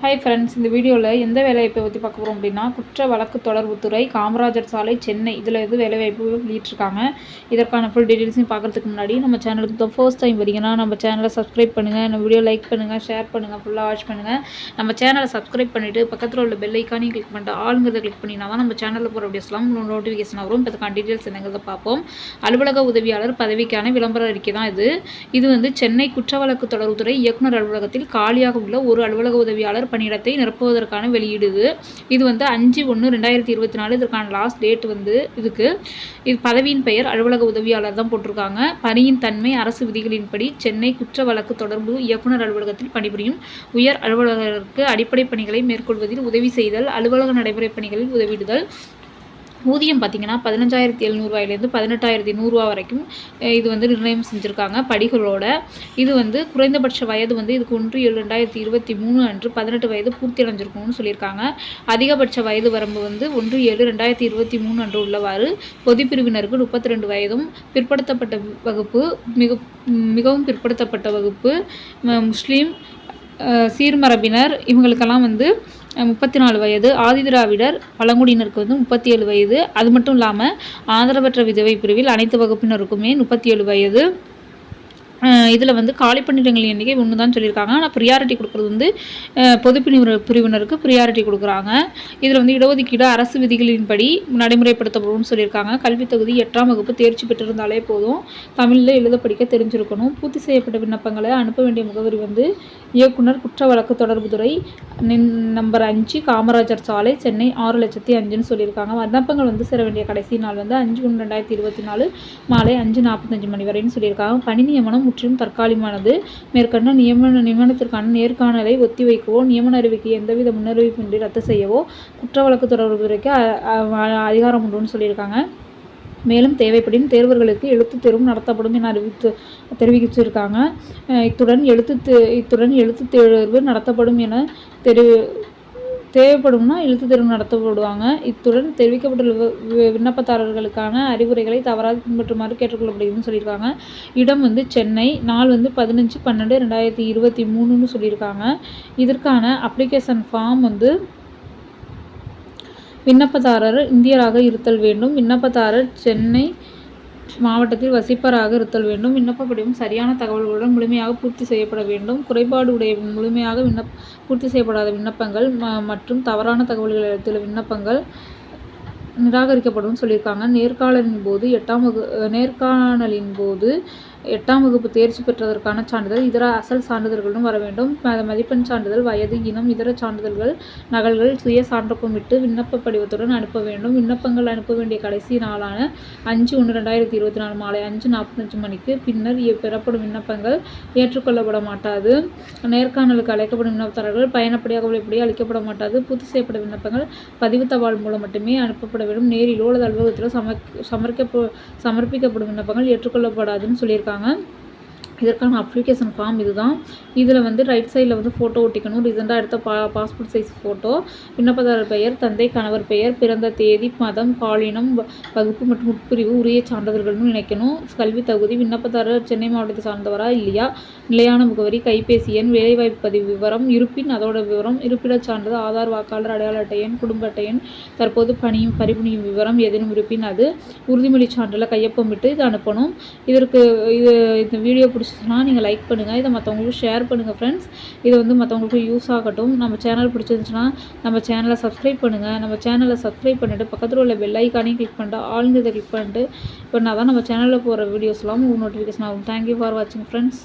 Hi friends இந்த வீடியோவில் எந்த வேலைவாய்ப்பை பற்றி பார்க்க போகிறோம் அப்படின்னா குற்ற வழக்கு தொடர்புத்துறை காமராஜர் சாலை சென்னை இதில் எது வேலைவாய்ப்பு வெளியிட்டிருக்காங்க இதற்கான ஃபுல் டீட்டெயில்ஸையும் பார்க்குறதுக்கு முன்னாடி நம்ம சேனலுக்கு தான் ஃபர்ஸ்ட் டைம் வரீங்கன்னா நம்ம சேனலை சப்ஸ்கிரைப் பண்ணுங்கள் நம்ம வீடியோ லைக் பண்ணுங்கள் ஷேர் பண்ணுங்கள் ஃபுல்லாக வாட்ச் பண்ணுங்கள் நம்ம சேனலை சப்ஸ்கிரைப் பண்ணிவிட்டு பக்கத்தில் உள்ள பெல் ஐக்கானையும் கிளிக் பண்ணிட்டு ஆளுங்கிறத கிளிக் பண்ணினா தான் நம்ம சேனலில் போகிற வீடியோஸ்லாம் நோட்டிஃபிகேஷன் வரும். இப்போ இதுக்கான டீட்டெயில்ஸ் என்னங்கிறத பார்ப்போம். அலுவலக உதவியாளர் பதவிக்கான விளம்பர அறிக்கை தான் இது. இது வந்து சென்னை குற்ற வழக்கு தொடர்புத்துறை இயக்குனர் அலுவலகத்தில் காலியாக உள்ள ஒரு அலுவலக உதவியாளர் பணியிடத்தை நிரப்புவதற்கான வெளியீடு இது இது வந்து அஞ்சு ஒன்று ரெண்டாயிரத்தி இருபத்தி நாலு இதற்கான லாஸ்ட் டேட் வந்து இதுக்கு. இது பதவியின் பெயர் அலுவலக உதவியாளர் தான் போட்டிருக்காங்க. பணியின் தன்மை அரசு விதிகளின்படி சென்னை குற்ற வழக்கு தொடர்பு இயக்குனர் அலுவலகத்தில் பணிபுரியும் உயர் அலுவலகருக்கு அடிப்படை பணிகளை மேற்கொள்வதில் உதவி செய்தல் அலுவலக நடைமுறை பணிகளில் உதவிடுதல் ஊதியம் பார்த்திங்கன்னா பதினஞ்சாயிரத்தி எழுநூறுவாயிலேருந்து பதினெட்டாயிரத்தி நூறுரூவா வரைக்கும் இது வந்து நிர்ணயம் செஞ்சுருக்காங்க படிகளோட. இது வந்து குறைந்தபட்ச வயது வந்து இதுக்கு ஒன்று ஏழு ரெண்டாயிரத்தி இருபத்தி மூணு அன்று பதினெட்டு வயது பூர்த்தி அடைஞ்சிருக்கணும்னு சொல்லியிருக்காங்க. அதிகபட்ச வயது வரம்பு வந்து ஒன்று ஏழு ரெண்டாயிரத்தி இருபத்தி மூணு அன்று உள்ளவாறு பொதுப்பிரிவினருக்கு முப்பத்தி ரெண்டு வயதும் பிற்படுத்தப்பட்ட வகுப்பு மிக மிகவும் பிற்படுத்தப்பட்ட வகுப்பு முஸ்லீம் சீர்மரபினர் இவங்களுக்கெல்லாம் வந்து முப்பத்தி நாலு வயது. ஆதிதிராவிடர் பழங்குடியினருக்கு வந்து முப்பத்தி ஏழு வயது. அது மட்டும் இல்லாமல் ஆதரவற்ற விதவை பிரிவில் அனைத்து வகுப்பினருக்குமே முப்பத்தி ஏழு வயது. இதில் வந்து காலி பணியிடங்களின் எண்ணிக்கை ஒன்று தான் சொல்லியிருக்காங்க. ஆனால் ப்ரியாரிட்டி கொடுக்குறது வந்து பொது பிரிவினர் பிரிவினருக்கு ப்ரியாரிட்டி கொடுக்குறாங்க. இதில் வந்து இடஒதுக்கீடு அரசு விதிகளின்படி நடைமுறைப்படுத்தப்படும்னு சொல்லியிருக்காங்க. கல்வித் தகுதி எட்டாம் வகுப்பு தேர்ச்சி பெற்றிருந்தாலே போதும். தமிழில் எழுத படிக்க தெரிஞ்சிருக்கணும். பூர்த்தி செய்யப்பட்ட விண்ணப்பங்களை அனுப்ப வேண்டிய முகவரி வந்து இயக்குனர் குற்ற வழக்கு தொடர்பு துறை நம்பர் அஞ்சு காமராஜர் சாலை சென்னை ஆறு லட்சத்தி அஞ்சுன்னு சொல்லியிருக்காங்க. விண்ணப்பங்கள் வந்து சேர வேண்டிய கடைசி நாள் வந்து அஞ்சு ஒன்று ரெண்டாயிரத்தி இருபத்தி நாலு மாலை அஞ்சு நாற்பத்தஞ்சு மணி வரைன்னு சொல்லியிருக்காங்க. பணி நியமனம் முற்றிலும் தற்காலிகமானது. மேற்கண்ட நியமன நியமனத்திற்கான நேர்காணலை ஒத்திவைக்கவோ நியமன அறிவிக்கை எந்தவித முன்னறிவிப்பின்றி ரத்து செய்யவோ குற்ற வழக்கு தொடர்புத்துறைக்கு அதிகாரம் உண்டுன்னு சொல்லியிருக்காங்க. மேலும் தேவைப்படின் தேர்வர்களுக்கு எழுத்து தேர்வும் நடத்தப்படும் என அறிவித்து தெரிவிச்சிருக்காங்க. இத்துடன் எழுத்து இத்துடன் எழுத்து தேர்வு நடத்தப்படும் என தெரி தேவைப்படும்னா எழுத்து தேர்வு நடத்தப்படுவாங்க. இத்துடன் தெரிவிக்கப்பட்டுள்ள விண்ணப்பதாரர்களுக்கான அறிவுரைகளை தவறாக பின்பற்றுமாறு கேட்டுக்கொள்ளப்படுகிறதுன்னு சொல்லியிருக்காங்க. இடம் வந்து சென்னை நாள் வந்து பதினஞ்சு பன்னெண்டு ரெண்டாயிரத்தி இருபத்தி மூணுன்னு சொல்லியிருக்காங்க. இதற்கான அப்ளிகேஷன் ஃபார்ம் வந்து விண்ணப்பதாரர் இந்தியராக இருத்தல் வேண்டும். விண்ணப்பதாரர் சென்னை மாவட்டத்தில் வசிப்பராக இருத்தல் வேண்டும். விண்ணப்ப படிவம் சரியான தகவல்களுடன் முழுமையாக பூர்த்தி செய்யப்பட வேண்டும். குறைபாடு உடைய முழுமையாக விண்ணப் பூர்த்தி செய்யப்படாத விண்ணப்பங்கள் மற்றும் தவறான தகவல்கள் எழுத்துள்ள விண்ணப்பங்கள் நிராகரிக்கப்படும் சொல்லியிருக்காங்க. நேர்காணலின் போது எட்டாம் வகு நேர்காணலின் போது எட்டாம் வகுப்பு தேர்ச்சி பெற்றதற்கான சான்றிதழ் இதர அசல் சான்றிதழ்களும் வர வேண்டும். மதிப்பெண் சான்றிதழ் வயது இனம் இதர சான்றிதழ்கள் நகல்கள் சுய சான்றப்பமிட்டு விண்ணப்ப படிவத்துடன் அனுப்ப வேண்டும். விண்ணப்பங்கள் அனுப்ப வேண்டிய கடைசி நாளான அஞ்சு ஒன்று ரெண்டாயிரத்தி இருபத்தி நாலு மாலை அஞ்சு நாற்பத்தஞ்சு மணிக்கு பின்னர் பெறப்படும் விண்ணப்பங்கள் ஏற்றுக்கொள்ளப்பட மாட்டாது. நேர்காணலுக்கு அழைக்கப்படும் விண்ணப்பதாரர்கள் பயணப்படியாக உள்ளபடி அளிக்கப்பட மாட்டாது. பூர்த்தி செய்யப்பட்ட விண்ணப்பங்கள் பதிவு தபால் மூலம் மட்டுமே அனுப்பப்பட வேண்டும். நேரிலோ அல்லது அலுவலகத்திலோ சமர்க்க சமர்ப்பிக்கப்படும் விண்ணப்பங்கள் ஏற்றுக்கொள்ளப்படாதுன்னு சொல்லியிருக்காங்க. 100g은 இதற்கான அப்ளிகேஷன் ஃபார்ம் இதுதான். இதில் வந்து ரைட் சைடில் வந்து ஃபோட்டோ ஒட்டிக்கணும். ரீசெண்டாக எடுத்த பா பாஸ்போர்ட் சைஸ் ஃபோட்டோ விண்ணப்பதாரர் பெயர் தந்தை கணவர் பெயர் பிறந்த தேதி மதம் பாலினம் வகுப்பு மற்றும் உட்பிரிவு உரிய சான்றிதழ்கள்னு நினைக்கணும் கல்வி தகுதி விண்ணப்பதாரர் சென்னை மாவட்டத்தை சார்ந்தவரா இல்லையா? நிலையான முகவரி கைபேசி எண் வேலைவாய்ப்பு பதிவு விவரம் இருப்பின் அதோட விவரம் இருப்பிடச் சான்றிதழ் ஆதார் வாக்காளர் அடையாள அட்டை எண் குடும்ப அட்டை எண் தற்போது பணியும் பரிபுணியும் விவரம் எதனும் இருப்பின் அது உறுதிமொழி சான்றிதழை கையொப்பமிட்டு இது அனுப்பணும். இதற்கு இது இந்த வீடியோ பிடிச்சிச்சுன்னா நீங்கள் லைக் பண்ணுங்கள் இதை மற்றவங்களுக்கு ஷேர் பண்ணுங்கள் ஃப்ரெண்ட்ஸ் இது வந்து மற்றவங்களுக்கு யூஸ் ஆகட்டும். நம்ம சேனல் பிடிச்சிருந்துச்சுன்னா நம்ம சேனலை சப்ஸ்கிரைப் பண்ணுங்கள் நம்ம சேனலை சப்ஸ்கிரைப் பண்ணிவிட்டு பக்கத்தில் உள்ள பெல் ஐக்கானையும் கிளிக் பண்ணிட்டு ஆளுங்கிறத கிளிக் பண்ணிட்டு இப்போ நான் தான் நம்ம சேனலில் போகிற வீடியோஸ்லாம் உங்களுக்கு நோட்டிஃபிகேஷன் ஆகும். தேங்க்யூ ஃபார் வாட்சிங் ஃப்ரெண்ட்ஸ்